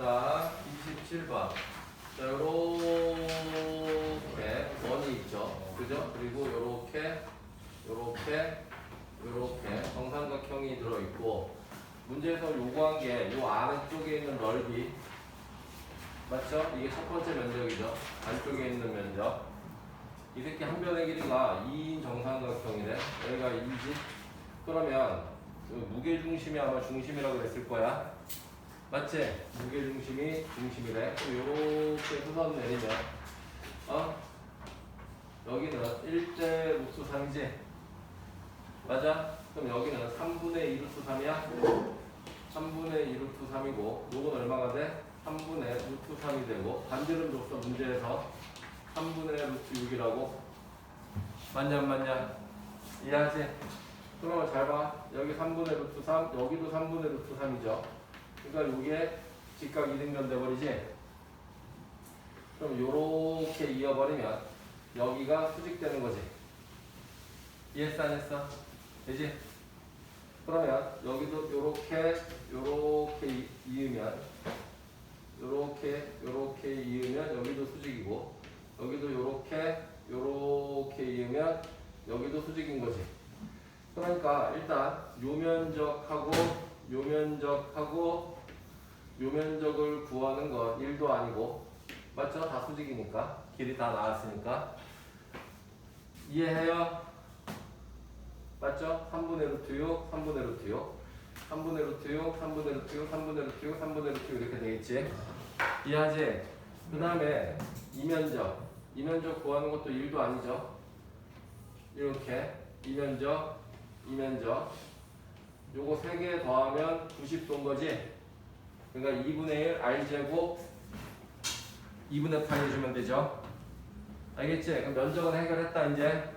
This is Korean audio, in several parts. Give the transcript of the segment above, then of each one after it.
자, 27번. 자, 요렇게 원이 있죠. 그죠? 그리고 요렇게, 요렇게, 요렇게 정삼각형이 들어있고, 문제에서 요구한 게 요 아래쪽에 있는 넓이. 맞죠? 이게 첫 번째 면적이죠. 안쪽에 있는 면적. 이 새끼 한 변의 길이가 2인 정삼각형이래. 여기가 2지. 그러면 그 무게중심이 아마 중심이라고 그랬을 거야. 맞지? 무게중심이 중심이래. 그럼 요렇게 수선 내리면, 어? 여기는 1대 루트 3이지? 맞아? 그럼 여기는 3분의 2 루트 3이야? 3분의 2 루트 3이고, 요건 얼마가 돼? 3분의 루트 3이 되고, 반지름 줬어, 문제에서. 3분의 루트 6이라고? 맞냐, 안 맞냐? 이해하지? 그러면 잘 봐. 여기 3분의 루트 3, 여기도 3분의 루트 3이죠. 그러니까 이게 직각 이등변 돼버리지? 그럼 요렇게 이어버리면 여기가 수직되는 거지. 이해했어, 안 했어? 되지? 그러면 여기도 요렇게, 요렇게 이- 이으면 요렇게, 요렇게 이으면 여기도 수직이고 여기도 요렇게, 요렇게 이으면 여기도 수직인 거지. 그러니까 일단 요 면적하고 요 면적하고 요 면적을 구하는 건 1도 아니고 맞죠? 다 수직이니까 길이 다 나왔으니까 이해해요? 맞죠? 3분의 루트 6, 3분의 루트 6 3분의 루트 6, 3분의 루트 6, 3분의 루트 6, 3분의 루트 6 이렇게 되겠지? 이해하지? 그 다음에 이면적 이면적 구하는 것도 1도 아니죠? 이렇게 이면적 이면적 요거 3개 더하면 90도인 거지? 그러니까 2분의 1 r제곱 2분의 8 해주면 되죠? 알겠지? 그럼 면적은 해결했다 이제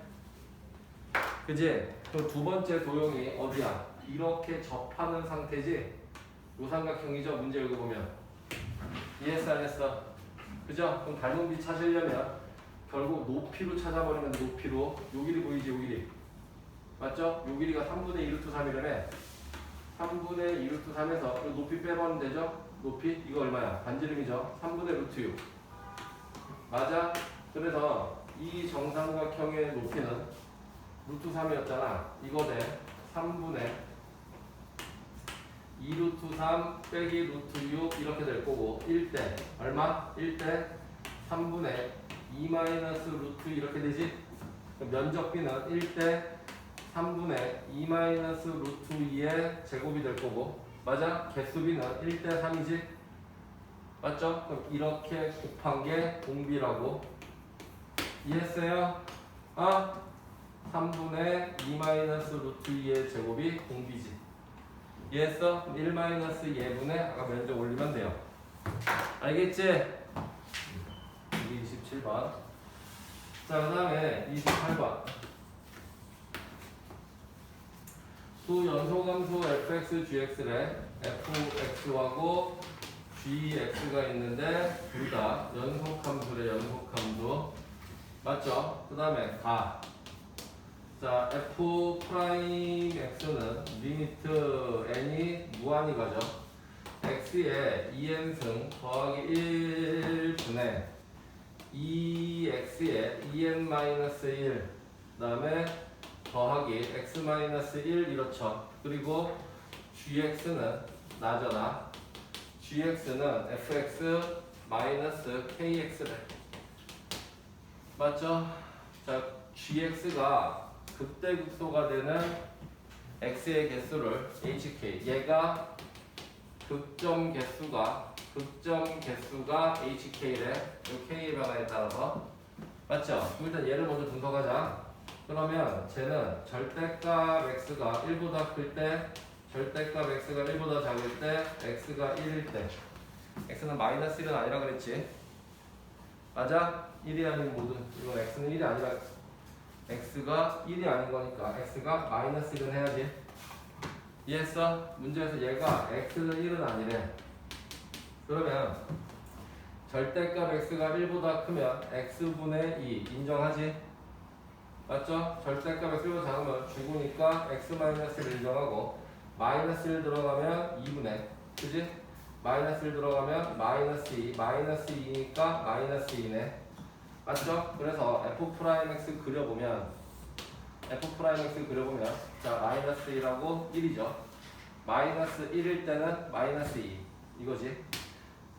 그지? 그럼 두 번째 도형이 어디야? 이렇게 접하는 상태지? 요삼각형이죠? 문제 읽어보면 이해했어 안 했어? 그죠? 그럼 닮은 비 찾으려면 결국 높이로 찾아버리면 높이로 요 길이 보이지 요 길이 맞죠? 요 길이가 3분의 2 루트 3이라며 3분의 2 루트 3에서 요 높이 빼버리면 되죠? 높이 이거 얼마야? 반지름이죠? 3분의 루트 6 맞아? 그래서 이 정삼각형의 높이는 루트 3이었잖아 이거 대 3분의 2 루트 3 빼기 루트 6 이렇게 될 거고 1대 얼마? 1대 3분의 2 마이너스 루트 이렇게 되지? 면적비는 1대 3분의 2 마이너스 루트 2의 제곱이 될 거고 맞아? 개수비는 1대 3이지? 맞죠? 그럼 이렇게 곱한 게 공비라고 이해했어요? 아? 3분의 2 마이너스 루트 2의 제곱이 공비지 이해했어? 1 마이너스 예분의 아까 면적 올리면 돼요 알겠지? 이게 27번 자 그 다음에 28번 두 연소함수 fx, gx래 fx하고 gx가 있는데 둘 다 연속함수래 연속함수 맞죠? 그 다음에 가. 자 f 프라임 x는 리미트 n이 무한히 가죠. x에 2n승 더하기 1분의 2x에 2n-1 그 다음에 더하기 x-1 이렇죠. 그리고 gx는 나잖아. gx는 fx 마이너스 kx래. 맞죠? 자, gx가 극대극소가 되는 x의 개수를 hk. 얘가 극점 개수가 극점 개수가 hk래. 이 k의 변화에 따라서 맞죠? 일단 얘를 먼저 분석하자. 그러면 쟤는 절대값 x가 1보다 클 때, 절대값 x가 1보다 작을 때, x가 1일 때. x는 마이너스 1은 아니라 그랬지. 맞아? 1이 아닌 모든 이건 x는 1이 아니라 x가 1이 아닌 거니까 x가 마이너스 1은 해야지. 이해했어? 문제에서 얘가 x는 1은 아니래. 그러면 절대값 x가 1보다 크면 x분의 2 인정하지? 맞죠? 절대값 x보다 작으면 죽으니까 x 마이너스를 인정하고 마이너스 1 들어가면 2분의 그지? 마이너스 1 들어가면 마이너스 2 마이너스 2니까 마이너스 2네 맞죠? 그래서 f 프라임 x 그려보면 f 프라임 x 그려보면 자 마이너스 1하고 1이죠 마이너스 1일 때는 마이너스 2 이거지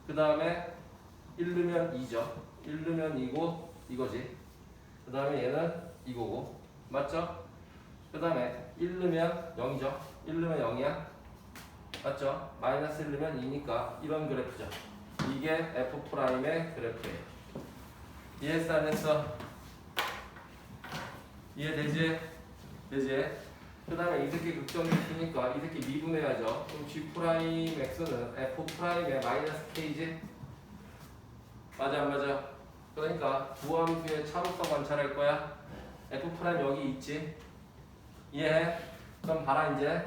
그 다음에 1 넣으면 2죠 1 넣으면 2고 이거지 그 다음에 얘는 이거고 맞죠? 그 다음에 1 넣으면 0이죠 1 넣으면 0이야 맞죠? 마이너스 1 넣으면 2니까 이런 그래프죠 이게 f 프라임의 그래프예요 이해했어 안 했어? 이해되지? 되지? 그 다음에 이 새끼 극정됐으니까 이 새끼 미분해야죠 그럼 g 프라임 x는 f 프라임의 마이너스 k지? 맞아 안 맞아? 그러니까 부함수의 차로성 관찰할 거야 f 프라임 여기 있지? 이해해? 그럼 봐라 이제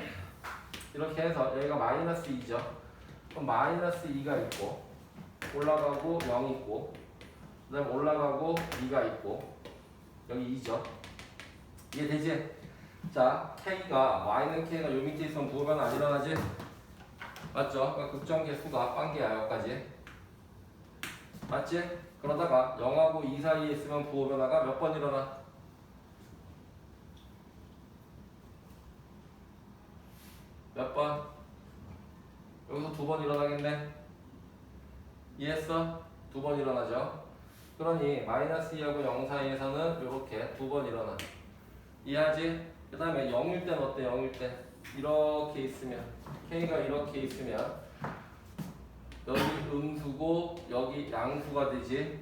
이렇게 해서 여기가 마이너스 2죠 그럼 마이너스 2가 있고 올라가고 0이 있고 그 다음에 올라가고 2가 있고 여기 2죠 이해되지? 자 K가 Y는 K가 요 밑에 있으면 부호변화 안 일어나지? 맞죠? 그러니까 극정계 수가 빵개야 여기까지 맞지? 그러다가 0하고 2 사이에 있으면 부호 변화가 몇 번 일어나? 몇 번? 여기서 두 번 일어나겠네 이해했어? 두 번 일어나죠 그러니 마이너스 2하고 0 사이에서는 이렇게 두 번 일어나 이해하지? 그 다음에 0일 때는 어때 0일 때 이렇게 있으면 K가 이렇게 있으면 여기 음수고 여기 양수가 되지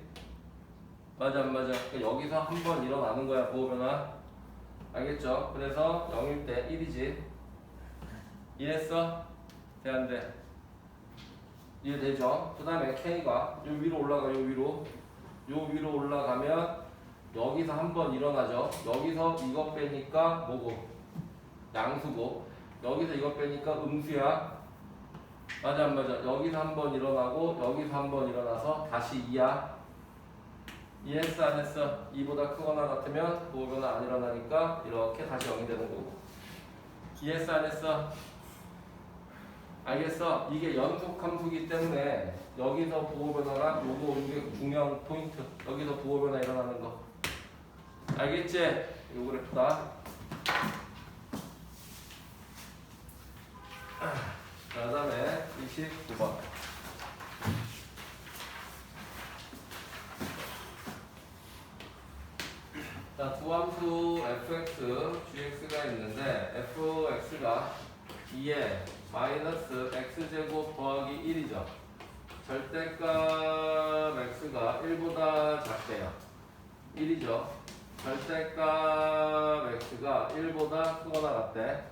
맞아 안 맞아 그러니까 여기서 한 번 일어나는 거야 보호변화 알겠죠? 그래서 0일 때 1이지 이해했어? 돼안 돼? 이해되죠? 그 다음에 K가 요 위로 올라가 요 위로 요 위로 올라가면 여기서 한번 일어나죠. 여기서 이거 빼니까 뭐고? 양수고. 여기서 이거 빼니까 음수야. 맞아 안 맞아? 여기서 한번 일어나고 여기서 한번 일어나서 다시 2야. 이해했어 안 했어? 2보다 크거나 같으면 부호변화 안 일어나니까 이렇게 다시 0이 되는 거고. 이해했어 안 했어? 알겠어? 이게 연속 함수기 때문에 여기서 부호변화가 요거 이게 중요한 포인트. 여기서 부호변화 일어나는 거. 알겠지? 요 그래프다. 자, 다음에 29번. 자, 두 함수 fx, gx가 있는데 fx가 2에 마이너스 x제곱 더하기 1이죠. 절대값 x가 1보다 작대요. 1이죠. 절대값 x가 1보다 크거나 같대.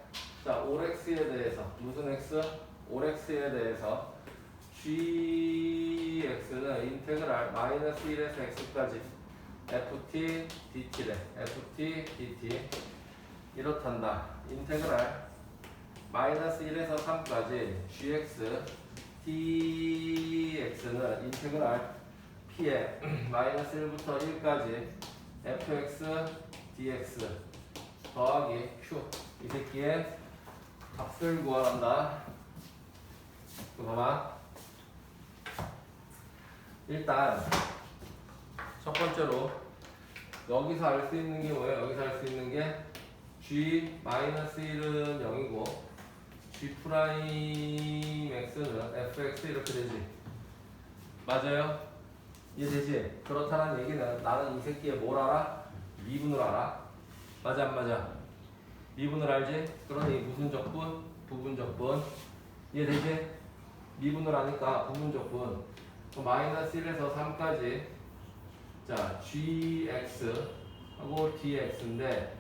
자, 5x에 대해서 무슨 x? 5x에 대해서 gx는 인테그랄 마이너스 1에서 x까지 ft dt래. ft dt 이렇단다. 인테그랄 마이너스 1에서 3까지 gx dx는 인테그랄 p에 마이너스 1부터 1까지 fx dx 더하기 q 이 새끼의 값을 구하란다. 그 봐봐. 일단 첫 번째로 여기서 알 수 있는 게 뭐예요? 여기서 알 수 있는 게 g 마이너스 1은 0이고 g 프라임 x는 fx 이렇게 되지. 맞아요? 이해 되지? 그렇다는 얘기는 나는 이 새끼의 뭘 알아? 미분을 알아. 맞아 안 맞아? 미분을 알지? 그러니 무슨 적분? 부분 적분. 이해 되지? 미분을 아니까 부분 적분. 그럼 마이너스 1에서 3까지 자 gx 하고 dx인데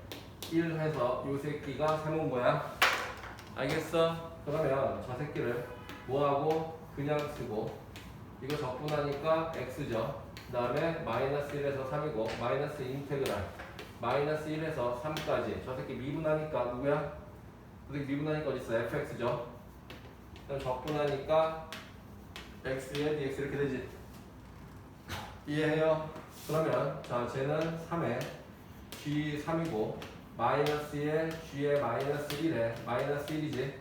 1 해서 요 새끼가 세모인 거야. 알겠어? 그러면 저 새끼를 뭐하고 그냥 쓰고 이거 적분하니까 x죠. 그 다음에 마이너스 1에서 3이고 마이너스 인테그랄 마이너스 1에서 3까지 저 새끼 미분하니까 누구야? 저 새끼 미분하니까 어딨어? fx죠. 그럼 적분하니까 x에 dx 이렇게 되지. 이해해요? 그러면 자 쟤는 3에 g 3이고 마이너스에 g에 마이너스 1에 마이너스 1이지.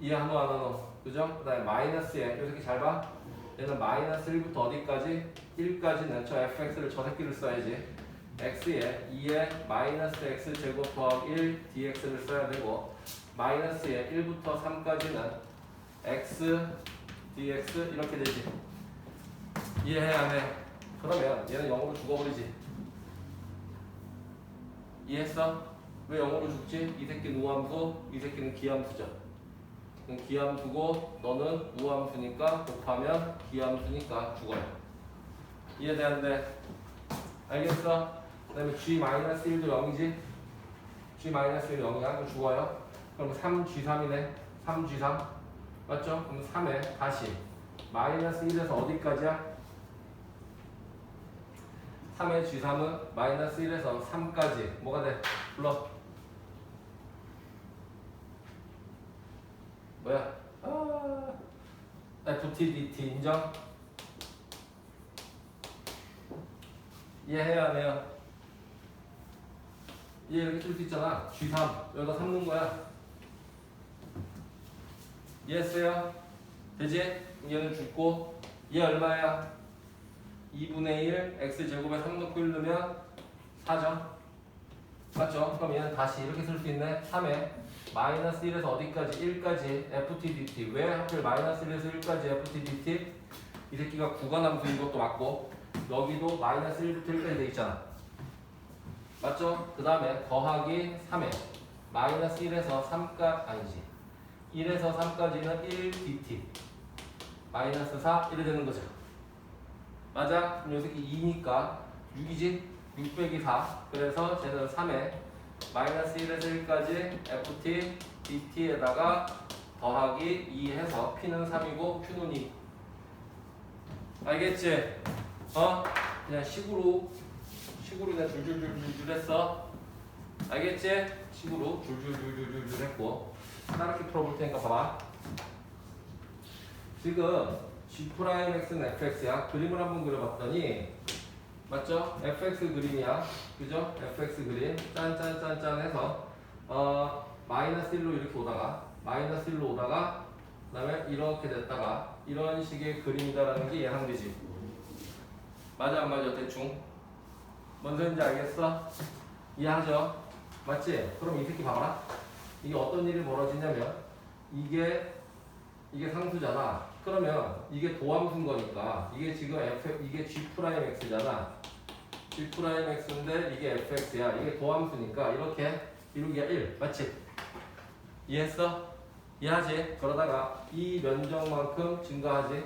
이해 하노 안 하노? 그죠? 그 다음에 마이너스 n 요 새끼 잘 봐. 얘는 마이너스 1부터 어디까지? 1까지는 저 fx를 저 새끼를 써야지. x에 2에 마이너스 x 제곱 더하기 1 dx를 써야 되고 마이너스에 1부터 3까지는 x dx 이렇게 되지. 이해해야 해. 그러면 얘는 0으로 죽어버리지. 이해했어? 왜 0으로 죽지? 이 새끼는 우함수, 이 새끼는 기함수죠. 그럼 기함수고 너는 우함수니까 곱하면 기함수니까 죽어요. 이해되는데? 알겠어? 그 다음에 g-1도 0이지? g-1 0이야. 그럼 죽어요. 그럼 3g3이네. 3g3. 맞죠? 그럼 3에 다시 마이너스 1에서 어디까지야? 3의 G3은 마이너스 1에서 3까지 뭐가 돼? 불러 뭐야? 아, FTDT 인정? 이해해야 해요 이해 이렇게 쓸 수 있잖아 G3 여기다 3 넣은 거야 이해했어요? 되지? 얘는 죽고 얘 얼마야? 2분의 1 x제곱에 3 넣고 1 넣으면 4죠 맞죠? 그럼 얘는 다시 이렇게 쓸 수 있네 3에 마이너스 1에서 어디까지? 1까지 ftdt 왜 하필 마이너스 1에서 1까지 ftdt? 이 새끼가 구간함수인 것도 맞고 여기도 마이너스 1부터 1까지 돼 있잖아 맞죠? 그 다음에 더하기 3에 마이너스 1에서 3까 아니지 1에서 3까지는 1 dt 마이너스 4 이래 되는 거죠 맞아? 그럼 요 새끼 2니까 6이지? 6 빼기 4 그래서 쟤는 3에 마이너스 1에서 1까지 ft dt에다가 더하기 2 해서 p는 3이고 q는 2 알겠지? 어? 그냥 식으로 식으로 그냥 줄줄줄줄줄 했어 알겠지? 식으로 줄줄줄줄줄 했고 따르게 풀어볼 테니까 봐봐 지금 G 프라임 X는 fx야. 그림을 한번 그려봤더니 맞죠? fx 그림이야. 그죠? fx 그림 짠짠짠짠 해서 어 마이너스 1로 이렇게 오다가 마이너스 1로 오다가 그 다음에 이렇게 됐다가 이런 식의 그림이다라는 게 예상되지. 맞아 안 맞아 대충. 뭔 소린지 알겠어? 이해하죠? 맞지? 그럼 이 새끼 봐봐라. 이게 어떤 일이 벌어지냐면 이게 이게 상수잖아. 그러면 이게 도함수인 거니까 이게 지금 f 이게 g 프라임 x잖아. g 프라임 x인데 이게 fx야. 이게 도함수니까 이렇게 이루기가 1 맞지? 이해했어? 이해하지? 그러다가 이 면적만큼 증가하지.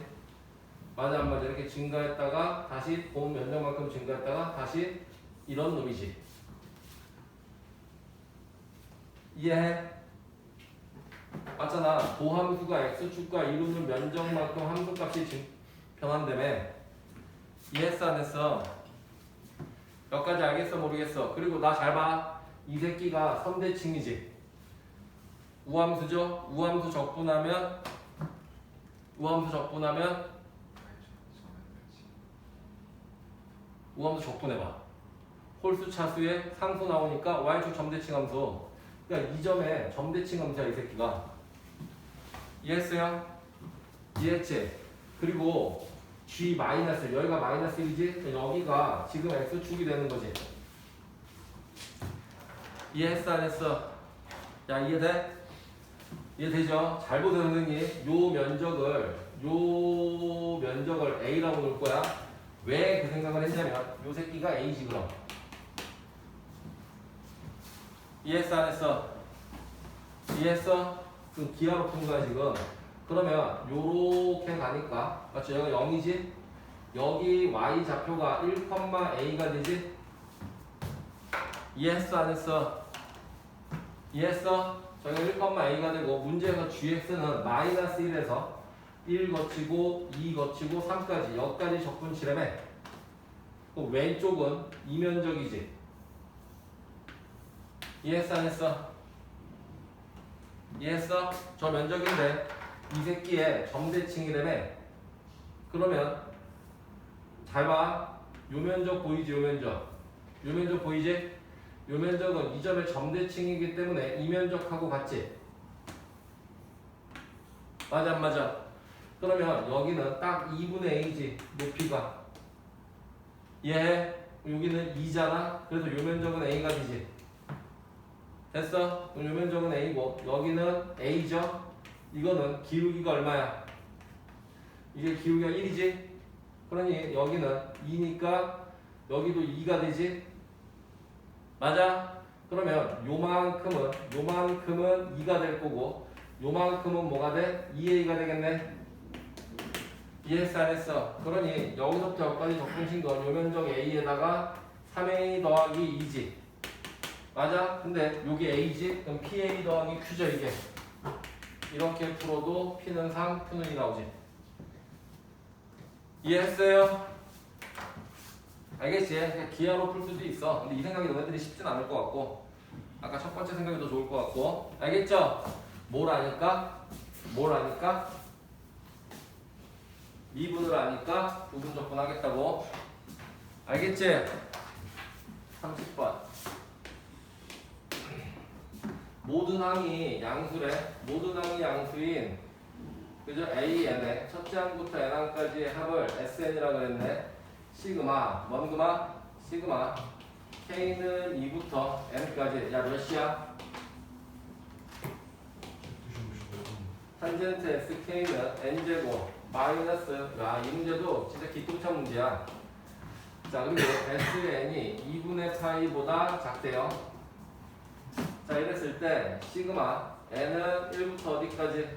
맞아 안 맞아? 이렇게 증가했다가 다시 본 면적만큼 증가했다가 다시 이런 놈이지. 이해해? 맞잖아. 도함수가 x축과 이루는 면적만큼 함수값이 증- 변한다며. 이해했어 안 했어? 몇 가지 알겠어 모르겠어. 그리고 나 잘 봐. 이 새끼가 선대칭이지. 우함수죠? 우함수 적분하면 우함수 적분하면 우함수 적분해봐. 홀수 차수에 상수 나오니까 y축 점대칭 함수. 그러니까 이 점에 점대칭 함수야 이 새끼가. 이해했어요? 이해했지? 그리고 g 마이너스 여기가 마이너스 1이지? 여기가 지금 x축이 되는 거지. 이해했어 안 했어? 야 이해돼? 이해되죠? 잘 보세요 선생님 요 면적을 요 면적을 A라고 놓을 거야 왜 그 생각을 했냐면 요 새끼가 A지 그럼 이해했어 안 했어? 이해했어? 그럼 기하로 푼 거야 지금 그러면 요렇게 가니까 맞죠? 여기가 0이지? 여기 Y 좌표가 1,A가 되지? 이해했어 안 했어? 이해했어? 저희가 1,A가 되고 문제에서 GX는 마이너스 1에서 1 거치고 2 거치고 3까지 여기까지 적분치래매 그 왼쪽은 이면적이지 이해했어 안 했어? 이해했어? 저 면적인데 이 새끼의 점대칭이라며 그러면 잘 봐. 요 면적 보이지 요 면적 요 면적 보이지? 요 면적은 이 점의 점대칭이기 때문에 이 면적하고 같지? 맞아 안 맞아? 그러면 여기는 딱 2분의 a지 높이가 이해해? 여기는 2잖아 그래서 요 면적은 a가 되지 됐어? 그럼 요 면적은 a고 여기는 a죠? 이거는 기울기가 얼마야? 이게 기울기가 1이지? 그러니 여기는 2니까 여기도 2가 되지? 맞아? 그러면 요만큼은 요만큼은 2가 될 거고 요만큼은 뭐가 돼? 2a가 되겠네 이해했어 안 했어? 그러니 여기서부터 여기까지 적분신 건 요면적 a에다가 3a 더하기 2지 맞아? 근데 요게 a지? 그럼 pa 더하기 q죠 이게 이렇게 풀어도 p는 3, q는 2 나오지 이해했어요? 알겠지? 그냥 기하로 풀 수도 있어. 근데 이 생각이 너네들이 쉽진 않을 것 같고, 아까 첫 번째 생각이 더 좋을 것 같고, 알겠죠? 뭘 아니까? 뭘 아니까? 미분을 아니까 부분 접근하겠다고. 알겠지? 30번. 모든 항이 양수래. 모든 항이 양수인 그죠? A, N의 첫째 항부터 N 항까지의 합을 SN이라고 그랬네. 시그마, 뭔 그마? 시그마. K는 2부터 N까지. 야, 몇 시야? 탄젠트 SK는 N제곱 마이너스. 야, 이 문제도 진짜 기똥찬 문제야. 자, 그리고 SN이 2분의 파이보다 작대요. 자, 이랬을 때 시그마 N은 1부터 어디까지?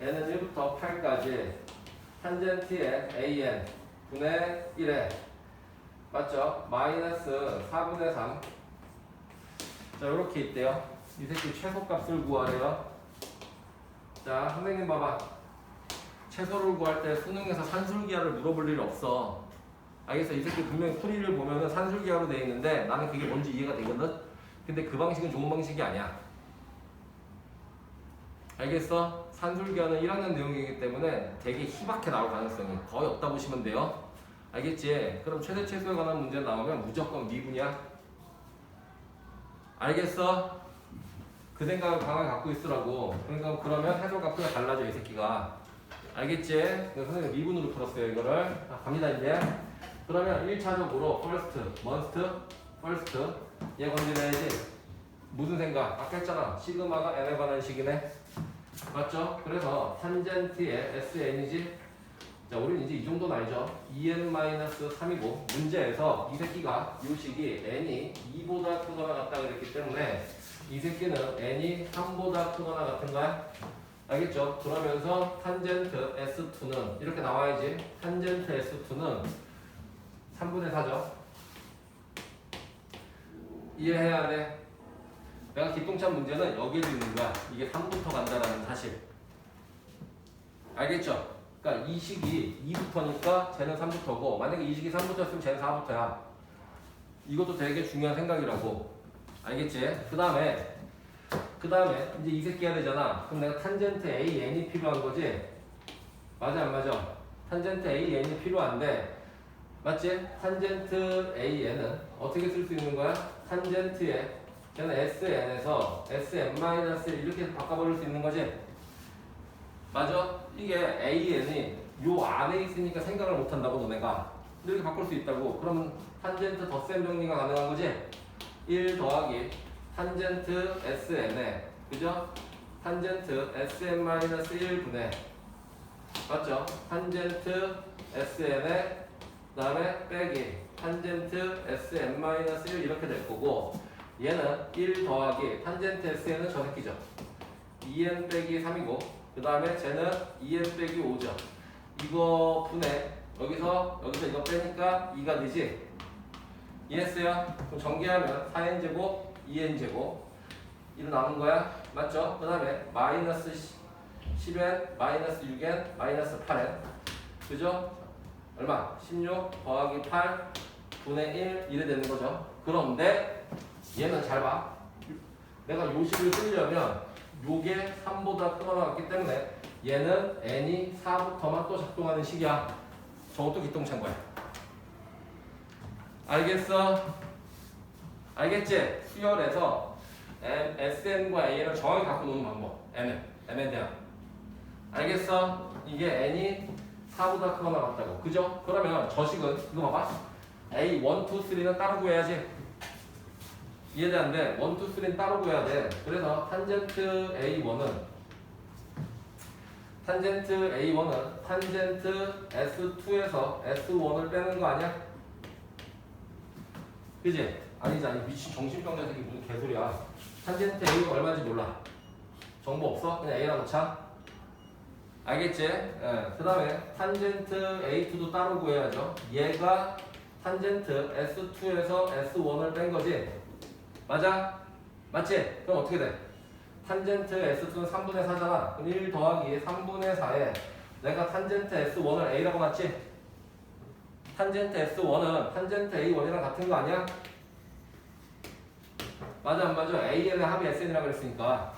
n은 1부터 8까지 탄젠트의 an 분의 1에 맞죠? 마이너스 4분의 3. 자, 이렇게 있대요. 이 새끼 최소값을 구하래요. 자, 선생님 봐봐. 최소를 구할 때 수능에서 산술기하를 물어볼 일 없어. 알겠어? 이 새끼 분명히 풀이를 보면은 산술기하로 돼 있는데 나는 그게 뭔지 이해가 되거든? 근데 그 방식은 좋은 방식이 아니야. 알겠어? 산술기하는 1학년 내용이기 때문에 되게 희박해 나올 가능성이 거의 없다 보시면 돼요. 알겠지? 그럼 최대 최소에 관한 문제 나오면 무조건 미분이야. 알겠어? 그 생각을 강하게 갖고 있으라고. 그러니까 그러면 해석 값이 달라져 이 새끼가. 알겠지? 선생님 미분으로 풀었어요 이거를. 자, 갑니다 이제. 그러면 1차적으로 first, must, first 얘 건드려야지. 무슨 생각? 아까 했잖아. 시그마가 n에 관한 식이네. 맞죠? 그래서 탄젠트의 SN이지. 자, 우리는 이제 이 정도는 알죠. 2n-3이고 문제에서 이 새끼가 이 식이 n이 2보다 크거나 같다 그랬기 때문에 이 새끼는 n이 3보다 크거나 같은 거야. 알겠죠? 그러면서 탄젠트 S2는 이렇게 나와야지. 탄젠트 S2는 3분의 4죠. 이해해야 돼. 내가 기똥찬 문제는 여기에도 있는 거야. 이게 3부터 간다라는 사실. 알겠죠? 그러니까 이 식이 2부터니까 쟤는 3부터고 만약에 이 식이 3부터였으면 쟤는 4부터야. 이것도 되게 중요한 생각이라고. 알겠지? 그 다음에 그 다음에 이제 이 새끼 해야 되잖아. 그럼 내가 탄젠트 A, N이 필요한 거지? 맞아 안 맞아? 탄젠트 A, N이 필요한데 맞지? 탄젠트 A, N은 어떻게 쓸 수 있는 거야? 탄젠트에 걔는 SN에서 SN-1 이렇게 바꿔버릴 수 있는 거지? 맞아? 이게 AN이 요 안에 있으니까 생각을 못 한다고 너네가 이렇게 바꿀 수 있다고 그러면 탄젠트 덧셈 정리가 가능한 거지? 1 더하기 탄젠트 SN에 그죠? 탄젠트 SN-1분의 맞죠? 탄젠트 SN에 그 다음에 빼기. 탄젠트 SN-1 이렇게 될 거고 얘는 1 더하기 탄젠트 SN은 저 새끼죠. 2n 빼기 3이고 그 다음에 쟤는 2n 빼기 5죠. 이거 분해 여기서 여기서 이거 빼니까 2가 되지? 이해했어요? 그럼 전개하면 4n제곱 2n제곱. 이로 남은 거야? 맞죠? 그 다음에 마이너스 10n 마이너스 6n 마이너스 8n 그죠? 얼마? 16 더하기 8 분의 1 이래 되는 거죠 그런데 얘는 잘 봐. 내가 요식을 쓰려면 요게 3보다 크거나 같기 때문에 얘는 n이 4부터만 또 작동하는 식이야. 저것도 기똥찬 거야. 알겠어? 알겠지? 수열에서 M, SN과 A를 정확히 갖고 노는 방법. M은. M에 대한. 알겠어? 이게 n이 4보다 크거나 같다고. 그죠? 그러면 저식은 이거 봐봐. a 1, 2, 3는 따로 구해야지. 돼? 1, 2, 3는 따로 구해야 돼. 그래서 탄젠트 a1은 탄젠트 a1은 탄젠트 s2에서 s1을 빼는 거 아니야? 그지? 아니지 아니 미친 정신병자 새끼 무슨 개소리야. 탄젠트 a가 얼마인지 몰라. 정보 없어? 그냥 a라 놓자. 알겠지? 예. 그 다음에 탄젠트 A2도 따로 구해야죠. 얘가 탄젠트 S2에서 S1을 뺀 거지. 맞아? 맞지? 그럼 어떻게 돼? 탄젠트 S2는 3분의 4잖아. 그럼 1 더하기 3분의 4에 내가 탄젠트 S1을 A라고 놨지? 탄젠트 S1은 탄젠트 A1이랑 같은 거 아니야? 맞아 안 맞아? AN의 합이 SN이라고 그랬으니까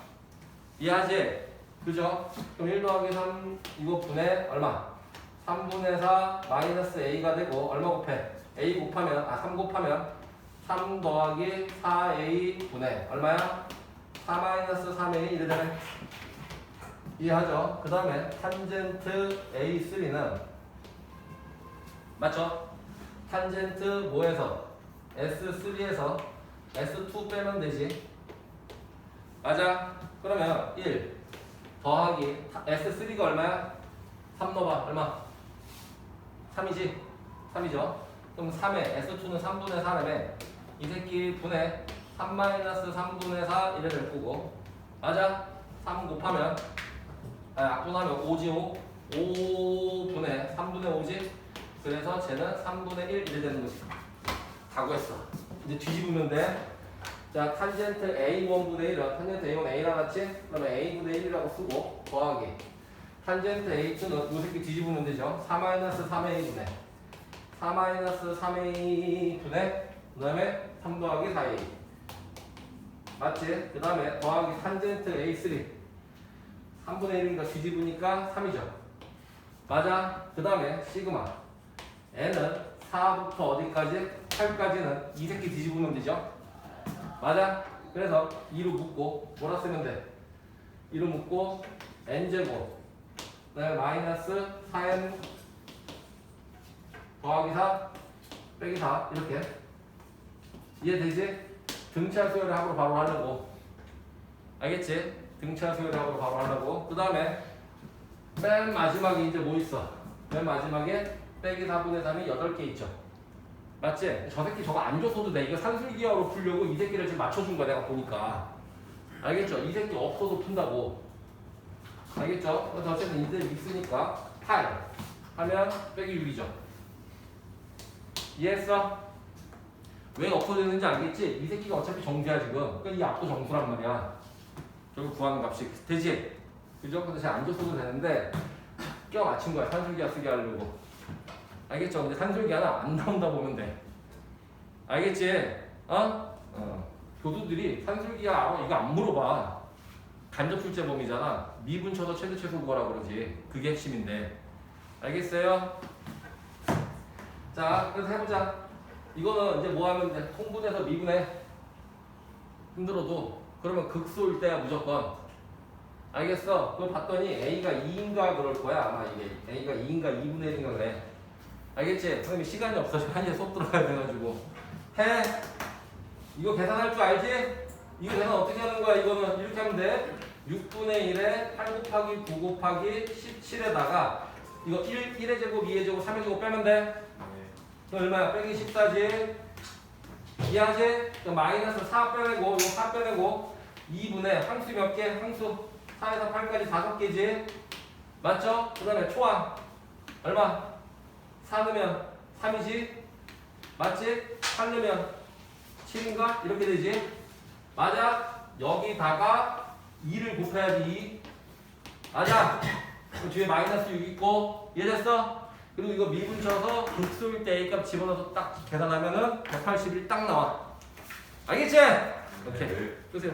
이해하지? 그죠? 그럼 1 더하기 3 이거 분의 얼마? 3분의 4 마이너스 A가 되고 얼마 곱해? A 곱하면 아 3 곱하면 3 더하기 4A 분의 얼마야? 4 마이너스 3A 이래 되네 이해하죠? 그 다음에 탄젠트 A3는 맞죠? 탄젠트 뭐에서? S3에서 S2 빼면 되지 맞아? 그러면 1 더하기 S3가 얼마야? 3 넣어봐 얼마? 3이지? 3이죠? 그럼 3에 S2는 3분의 4라며 이 새끼 분의 3 마이너스 3분의 4 이래 될 거고 맞아? 3 곱하면 아 약분하면 5지 5 5분의 3분의 5지 그래서 쟤는 3분의 1 이래 되는 거지 다 구했어 이제 뒤집으면 돼 자, 탄젠트 A1분의 1은 탄젠트 A1 A라 같지? 그러면 A분의 1이라고 쓰고 더하기 탄젠트 A2는 요 새끼 뒤집으면 되죠 4-3A분의 4-3A분의 그 다음에 3 더하기 4A 맞지? 그 다음에 더하기 탄젠트 A3 3분의 1이니까 뒤집으니까 3이죠 맞아? 그 다음에 시그마 N은 4부터 어디까지? 8까지는 이 새끼 뒤집으면 되죠 맞아? 그래서 2로 묶고 뭐라 쓰면 돼? 2로 묶고 n제곱 그다음에 마이너스 4n 더하기 4 빼기 4 이렇게 이해되지? 등차 수열의 합으로 바로 하려고 알겠지? 등차 수열의 합으로 바로 하려고 그 다음에 맨 마지막에 이제 뭐 있어? 맨 마지막에 빼기 4분의 3이 8개 있죠 맞지? 저 새끼 저거 안 줬어도 돼. 이거 산술기하로 풀려고 이 새끼를 지금 맞춰준 거야, 내가 보니까. 알겠죠? 이 새끼 없어도 푼다고. 알겠죠? 어쨌든 이들 있으니까 8 하면 빼기 6이죠. 이해했어? 왜 없어지는지 알겠지? 이 새끼가 어차피 정수야, 지금. 그러니까 이 앞도 정수란 말이야. 결국 구하는 값이. 되지? 그죠? 근데 쟤안 줬어도 되는데 껴 맞춘 거야. 산술기하 쓰게 하려고. 알겠죠? 근데 산술기 하나 안 나온다 보면 돼. 알겠지? 어? 어. 교수들이 산술기하 알아? 이거 안 물어봐. 간접 출제 범위잖아. 미분 쳐서 최대 최소 구하라 그러지. 그게 핵심인데. 알겠어요? 자, 그래서 해보자. 이거는 이제 뭐 하면 돼? 통분해서 미분해. 힘들어도. 그러면 극소일 때야 무조건. 알겠어? 그거 봤더니 A가 2인가 그럴 거야. 아마 이게 A가 2인가 2분의 1인가 그래. 알겠지? 선생님이 시간이 없어서 한시에 수업 들어가야 돼가지고 해 이거 계산할 줄 알지? 이거 계산 어떻게 하는 거야 이거는 이렇게 하면 돼 6분의 1에 8 곱하기 9 곱하기 17에다가 이거 1, 1의 제곱 2의 제곱 3의 제곱 빼면 돼 그럼 얼마야? 빼기 14지 이해하지? 마이너스 4 빼내고 이거 4 빼내고 2분의 항수 몇 개? 항수 4에서 8까지 5개지 맞죠? 그 다음에 초항 얼마? 4 넣으면 3이지? 맞지? 8 넣으면 7인가? 이렇게 되지? 맞아? 여기다가 2를 곱해야지 2 맞아? 그럼 뒤에 마이너스 6 있고 이해됐어? 그리고 이거 미분 쳐서 극소일 때 A값 집어넣어서 딱 계산하면은 181 딱 나와 알겠지? 오케이 끄세요